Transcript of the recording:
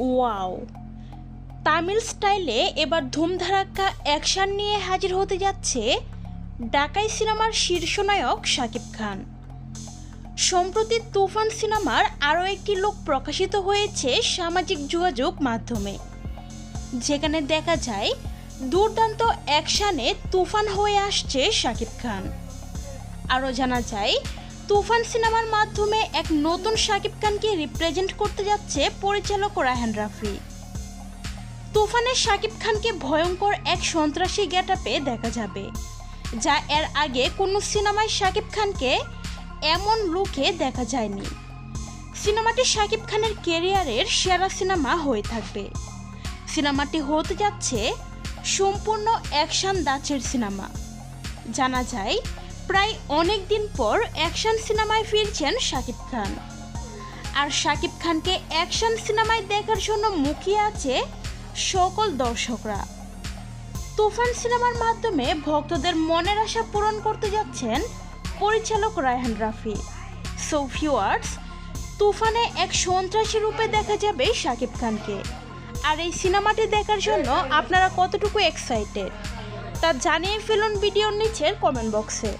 Wow. Tamil স্টাইলে এবার ধুমধারাক্কা action নিয়ে হাজির হতে যাচ্ছে ডাকাই সিনেমার শীর্ষনায়ক শাকিব খান। সম্প্রতি তুফান সিনেমার আরও একটি লোক প্রকাশিত হয়েছে সামাজিক যোগাযোগ মাধ্যমে। যেখানে দেখা যায়, দুর্দান্ত অ্যাকশানে তুফান হয়ে আসছে শাকিব খান। আরও জানা যায় তুফান সিনেমার মাধ্যমে এক নতুন শাকিব খানকে রিপ্রেজেন্ট করতে যাচ্ছে পরিচালক রায়হান রাফি। তুফানের শাকিব খানকে ভয়ঙ্কর এক সন্ত্রাসী গেটআপে দেখা যাবে, যা এর আগে কোনো সিনেমায় শাকিব খানকে এমন লুকে দেখা যায়নি। সিনেমাটি শাকিব খানের কেরিয়ারের সেরা সিনেমা হয়ে থাকবে। সিনেমাটি হতে যাচ্ছে সম্পূর্ণ অ্যাকশন দাচের সিনেমা। জানা যায় প্রায় অনেক দিন পর অ্যাকশন সিনেমায় ফিরছেন শাকিব খান। আর শাকিব খানকে অ্যাকশন সিনেমায় দেখার জন্য মুখিয়ে আছে সকল দর্শকরা। তুফান সিনেমার মাধ্যমে ভক্তদের মনের আশা পূরণ করতে যাচ্ছেন পরিচালক রায়হান রাফি। সো তুফানে এক সন্ত্রাসী রূপে দেখা যাবে শাকিব খানকে। আর এই সিনেমাটি দেখার জন্য আপনারা কতটুকু এক্সাইটেড তা জানিয়ে ফেলুন ভিডিওর নিচের কমেন্ট বক্সে